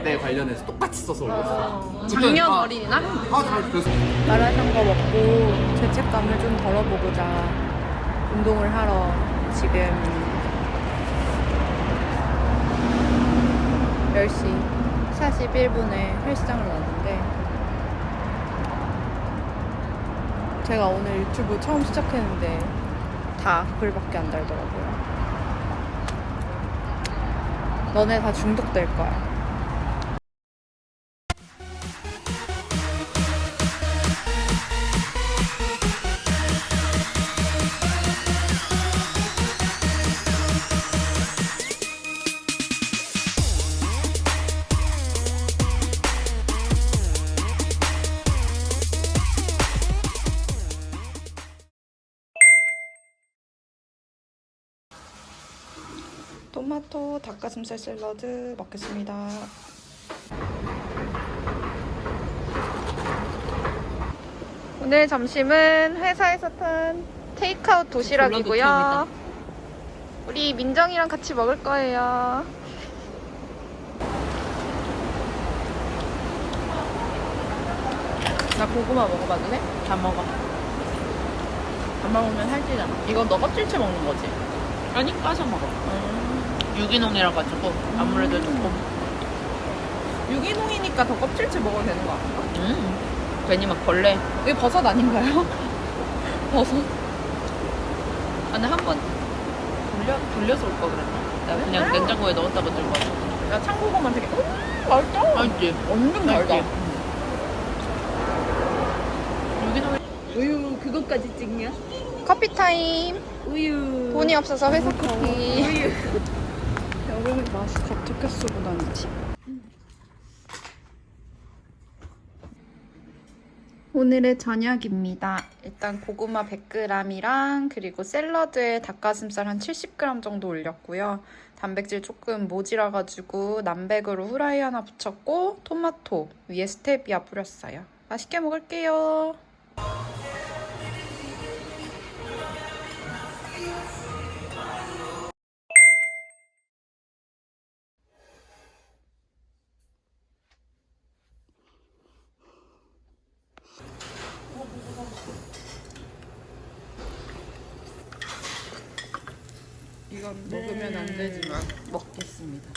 어린이날 때 관련해서 똑같이 써서 올렸어. 작년 아, 어린이날? 아, 잘 그래서 마라샹궈 먹고 죄책감을 좀 덜어보고자 운동을 하러 지금 10시 41분에 헬스장을 왔는데 제가 오늘 유튜브 처음 시작했는데 다 글밖에 안 달더라고요. 너네 다 중독될 거야. 토마토 닭가슴살 샐러드 먹겠습니다. 오늘 점심은 회사에서 탄 테이크아웃 도시락이고요. 우리 민정이랑 같이 먹을 거예요. 나 고구마 먹어봐도 돼? 다 먹어. 안 먹으면 살찌잖아. 이거 너 껍질째 먹는 거지? 아니, 까서 먹어. 유기농이라 가지고 아무래도 조금. 유기농이니까 더 껍질째 먹어도 되는 거 아닌가? 음. 괜히 막 벌레. 이게 버섯 아닌가요? 버섯. 아, 근데 한번 돌려, 돌려서 올 거 그랬나? 나 그냥 냉장고에 넣었다가 들고 왔어. 야 참고구마 되게 음 맛있다. 알지? 완전 달다. 알지? 유기농 우유 그것까지 찍냐? 커피 타임. 우유 돈이 없어서 회사 커피. 우유 여름에 맛이 겉테크스보다는 오늘의 저녁입니다. 일단 고구마 100g이랑 그리고 샐러드에 닭가슴살 한 70g 정도 올렸고요. 단백질 조금 모자라가지고 남백으로 후라이 하나 붙였고 토마토 위에 스테비아 뿌렸어요. 맛있게 먹을게요. 이건 먹으면 안 되지만 먹겠습니다.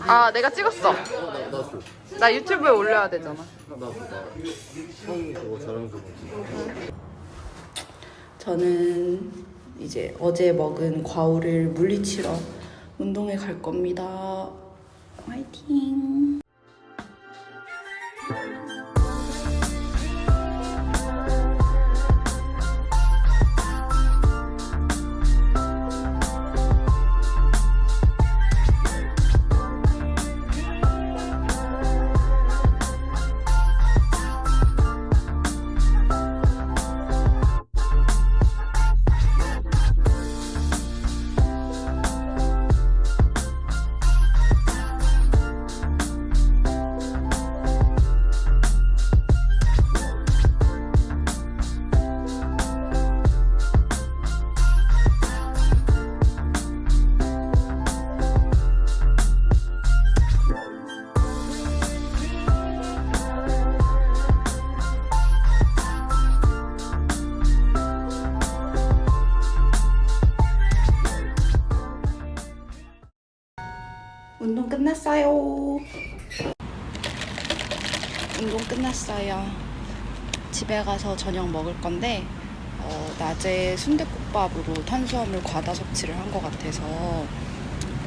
아, 내가 찍었어. 나 유튜브에 올려야 되잖아. 저는 이제 어제 먹은 과오를 물리치러 운동에 갈 겁니다. 화이팅! 집에 가서 저녁 먹을 건데 어, 낮에 순댓국밥으로 탄수화물 과다 섭취를 한 것 같아서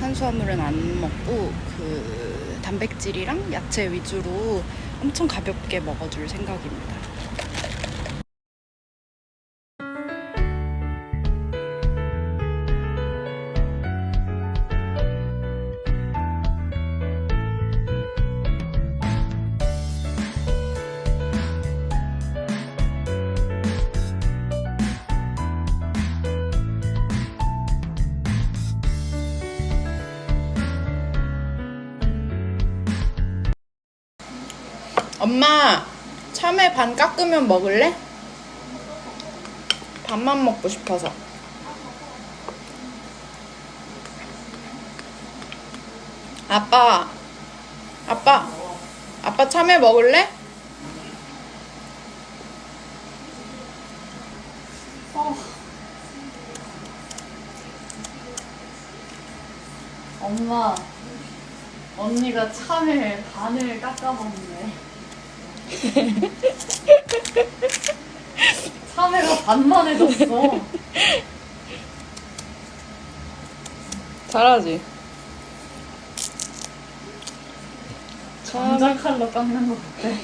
탄수화물은 안 먹고 그 단백질이랑 야채 위주로 엄청 가볍게 먹어줄 생각입니다. 엄마, 참외 반 깎으면 먹을래? 반만 먹고 싶어서. 아빠, 아빠, 아빠 참외 먹을래? 엄마, 언니가 참외 반을 깎아 먹네. 참외가 반만 해졌어. 잘하지. 감자 칼로 깎는 것 같아.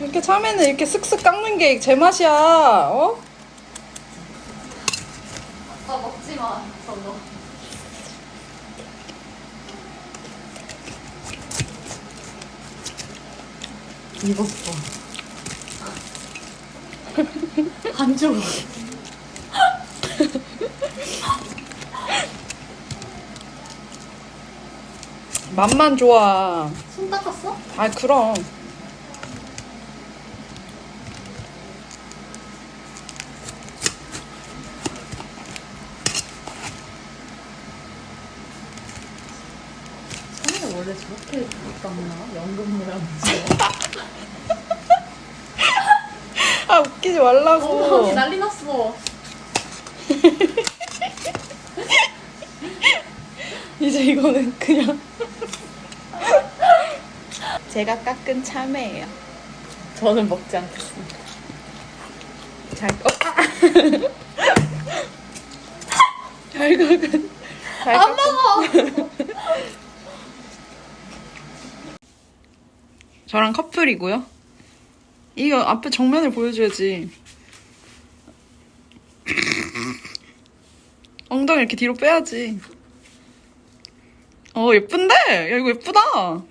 이렇게 참외는 이렇게 슥슥 깎는 게 제 맛이야. 어? 아빠 먹지 마, 저거. 익었어. 한 조각. 맛만 좋아. 손 닦았어? 아 그럼. 원래 저렇게 깎나? 연근무랑 아 웃기지 말라고. 언니 난리 났어. 이제 이거는 그냥 제가 깎은 참외예요. 저는 먹지 않겠습니다. 잘 꺾. 잘 깎은. 안 먹어. 저랑 커플이고요. 이거 앞에 정면을 보여줘야지. 엉덩이 이렇게 뒤로 빼야지. 어 예쁜데? 야 이거 예쁘다.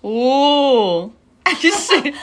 오. 기씨.